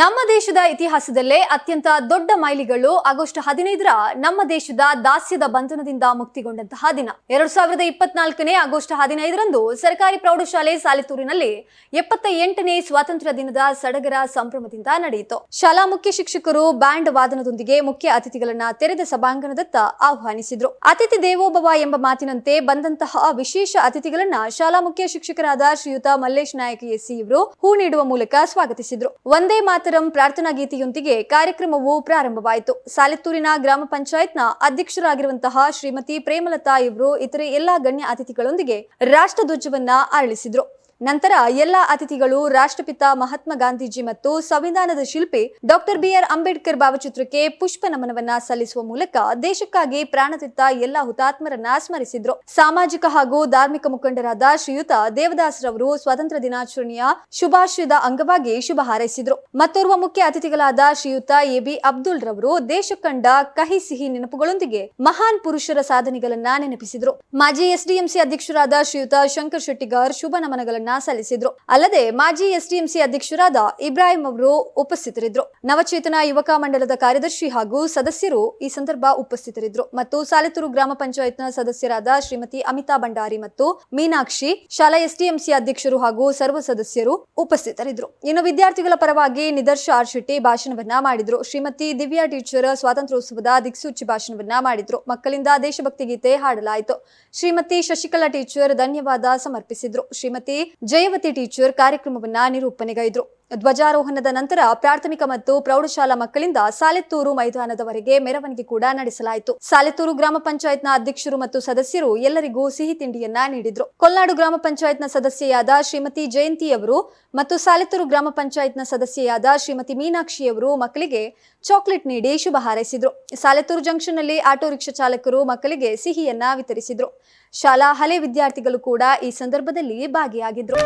ನಮ್ಮ ದೇಶದ ಇತಿಹಾಸದಲ್ಲೇ ಅತ್ಯಂತ ದೊಡ್ಡ ಮೈಲಿಗಳು ಆಗಸ್ಟ್ ಹದಿನೈದರ ನಮ್ಮ ದೇಶದ ದಾಸ್ಯದ ಬಂಧನದಿಂದ ಮುಕ್ತಿಗೊಂಡಂತಹ ದಿನ. ಎರಡ್ ಸಾವಿರದ ಇಪ್ಪತ್ನಾಲ್ಕನೇ ಆಗಸ್ಟ್ ಹದಿನೈದರಂದು ಸರ್ಕಾರಿ ಪ್ರೌಢಶಾಲೆ ಸಾಲಿತೂರಿನಲ್ಲಿ ಎಪ್ಪತ್ತ ಎಂಟನೇ ಸ್ವಾತಂತ್ರ್ಯ ದಿನದ ಸಡಗರ ಸಂಭ್ರಮದಿಂದ ನಡೆಯಿತು. ಶಾಲಾ ಮುಖ್ಯ ಶಿಕ್ಷಕರು ಬ್ಯಾಂಡ್ ವಾದನದೊಂದಿಗೆ ಮುಖ್ಯ ಅತಿಥಿಗಳನ್ನ ತೆರೆದ ಸಭಾಂಗಣದತ್ತ ಆಹ್ವಾನಿಸಿದ್ರು. ಅತಿಥಿ ದೇವೋಭವ ಎಂಬ ಮಾತಿನಂತೆ ಬಂದಂತಹ ವಿಶೇಷ ಅತಿಥಿಗಳನ್ನ ಶಾಲಾ ಮುಖ್ಯ ಶಿಕ್ಷಕರಾದ ಶ್ರೀಯುತ ಮಲ್ಲೇಶ್ ನಾಯಕ ಎಸ್ಸಿ ಇವರು ಹೂ ನೀಡುವ ಮೂಲಕ ಸ್ವಾಗತಿಸಿದ್ರು. ಒಂದೇ ಮಾತರಂ ಪ್ರಾರ್ಥನಾ ಗೀತೆಯೊಂದಿಗೆ ಕಾರ್ಯಕ್ರಮವು ಪ್ರಾರಂಭವಾಯಿತು. ಸಾಲಿತ್ತೂರಿನ ಗ್ರಾಮ ಪಂಚಾಯತ್ನ ಅಧ್ಯಕ್ಷರಾಗಿರುವಂತಹ ಶ್ರೀಮತಿ ಪ್ರೇಮಲತಾ ಇವರು ಇತರೆ ಎಲ್ಲಾ ಗಣ್ಯ ಅತಿಥಿಗಳೊಂದಿಗೆ ರಾಷ್ಟ್ರಧ್ವಜವನ್ನ ಅರಳಿಸಿದ್ರು ನಂತರ ಎಲ್ಲಾ ಅತಿಥಿಗಳು ರಾಷ್ಟ್ರಪಿತ ಮಹಾತ್ಮ ಗಾಂಧೀಜಿ ಮತ್ತು ಸಂವಿಧಾನದ ಶಿಲ್ಪಿ ಡಾಕ್ಟರ್ ಬಿಆರ್ ಅಂಬೇಡ್ಕರ್ ಭಾವಚಿತ್ರಕ್ಕೆ ಪುಷ್ಪ ನಮನವನ್ನ ಸಲ್ಲಿಸುವ ಮೂಲಕ ದೇಶಕ್ಕಾಗಿ ಪ್ರಾಣತಿತ್ತ ಎಲ್ಲಾ ಹುತಾತ್ಮರನ್ನ ಸ್ಮರಿಸಿದ್ರು. ಸಾಮಾಜಿಕ ಹಾಗೂ ಧಾರ್ಮಿಕ ಮುಖಂಡರಾದ ಶ್ರೀಯುತ ದೇವದಾಸ್ ರವರು ಸ್ವಾತಂತ್ರ್ಯ ದಿನಾಚರಣೆಯ ಶುಭಾಶಯದ ಅಂಗವಾಗಿ ಶುಭ ಹಾರೈಸಿದ್ರು. ಮತ್ತೋರ್ವ ಮುಖ್ಯ ಅತಿಥಿಗಳಾದ ಶ್ರೀಯುತ ಎ ಅಬ್ದುಲ್ ರವರು ದೇಶ ಕಂಡ ಕಹಿ ಸಿಹಿ ನೆನಪುಗಳೊಂದಿಗೆ ಮಹಾನ್ ಪುರುಷರ ಸಾಧನೆಗಳನ್ನ ನೆನಪಿಸಿದ್ರು. ಮಾಜಿ ಎಸ್ಡಿಎಂಸಿ ಅಧ್ಯಕ್ಷರಾದ ಶ್ರೀಯುತ ಶಂಕರ್ ಶೆಟ್ಟಿಗಾರ್ ಶುಭ ನಮನಗಳನ್ನ ಸಲ್ಲಿಸಿದ್ರು. ಅಲ್ಲದೆ ಮಾಜಿ ಎಸ್ಡಿಎಂಸಿ ಅಧ್ಯಕ್ಷರಾದ ಇಬ್ರಾಹಿಂ ಅವರು ಉಪಸ್ಥಿತರಿದ್ರು. ನವಚೇತನ ಯುವಕ ಮಂಡಲದ ಕಾರ್ಯದರ್ಶಿ ಹಾಗೂ ಸದಸ್ಯರು ಈ ಸಂದರ್ಭ ಉಪಸ್ಥಿತರಿದ್ರು. ಮತ್ತು ಸಾಲೆತೂರು ಗ್ರಾಮ ಪಂಚಾಯತ್ನ ಸದಸ್ಯರಾದ ಶ್ರೀಮತಿ ಅಮಿತಾ ಭಂಡಾರಿ ಮತ್ತು ಮೀನಾಕ್ಷಿ, ಶಾಲಾ ಎಸ್ಡಿಎಂಸಿ ಅಧ್ಯಕ್ಷರು ಹಾಗೂ ಸರ್ವ ಸದಸ್ಯರು ಉಪಸ್ಥಿತರಿದ್ರು. ಇನ್ನು ವಿದ್ಯಾರ್ಥಿಗಳ ಪರವಾಗಿ ನಿದರ್ಶ ಆರ್ ಶೆಟ್ಟಿ ಭಾಷಣವನ್ನ ಮಾಡಿದ್ರು. ಶ್ರೀಮತಿ ದಿವ್ಯಾ ಟೀಚರ್ ಸ್ವಾತಂತ್ರ್ಯೋತ್ಸವದ ದಿಕ್ಸೂಚಿ ಭಾಷಣವನ್ನ ಮಾಡಿದ್ರು. ಮಕ್ಕಳಿಂದ ದೇಶಭಕ್ತಿ ಗೀತೆ ಹಾಡಲಾಯಿತು. ಶ್ರೀಮತಿ ಶಶಿಕಲಾ ಟೀಚರ್ ಧನ್ಯವಾದ ಸಮರ್ಪಿಸಿದ್ರು. ಶ್ರೀಮತಿ ಜಯವತಿ ಟೀಚರ್ ಕಾರ್ಯಕ್ರಮವನ್ನ ನಿರೂಪಣೆಗೈದ್ರು. ಧ್ವಜಾರೋಹಣದ ನಂತರ ಪ್ರಾಥಮಿಕ ಮತ್ತು ಪ್ರೌಢಶಾಲಾ ಮಕ್ಕಳಿಂದ ಸಾಲೆತ್ತೂರು ಮೈದಾನದವರೆಗೆ ಮೆರವಣಿಗೆ ಕೂಡ ನಡೆಸಲಾಯಿತು. ಸಾಲೆತ್ತೂರು ಗ್ರಾಮ ಪಂಚಾಯತ್ನ ಅಧ್ಯಕ್ಷರು ಮತ್ತು ಸದಸ್ಯರು ಎಲ್ಲರಿಗೂ ಸಿಹಿ ತಿಂಡಿಯನ್ನ ನೀಡಿದ್ರು. ಕೊಲ್ನಾಡು ಗ್ರಾಮ ಪಂಚಾಯತ್ನ ಸದಸ್ಯೆಯಾದ ಶ್ರೀಮತಿ ಜಯಂತಿ ಅವರು ಮತ್ತು ಸಾಲೆತ್ತೂರು ಗ್ರಾಮ ಪಂಚಾಯತ್ನ ಸದಸ್ಯೆಯಾದ ಶ್ರೀಮತಿ ಮೀನಾಕ್ಷಿ ಅವರು ಮಕ್ಕಳಿಗೆ ಚಾಕ್ಲೇಟ್ ನೀಡಿ ಶುಭ ಹಾರೈಸಿದ್ರು. ಸಾಲೆತ್ತೂರು ಜಂಕ್ಷನ್ನಲ್ಲಿ ಆಟೋ ರಿಕ್ಷಾ ಚಾಲಕರು ಮಕ್ಕಳಿಗೆ ಸಿಹಿಯನ್ನ ವಿತರಿಸಿದ್ರು. ಶಾಲಾ ಹಳೆ ವಿದ್ಯಾರ್ಥಿಗಳು ಕೂಡ ಈ ಸಂದರ್ಭದಲ್ಲಿ ಭಾಗಿಯಾಗಿದ್ರು.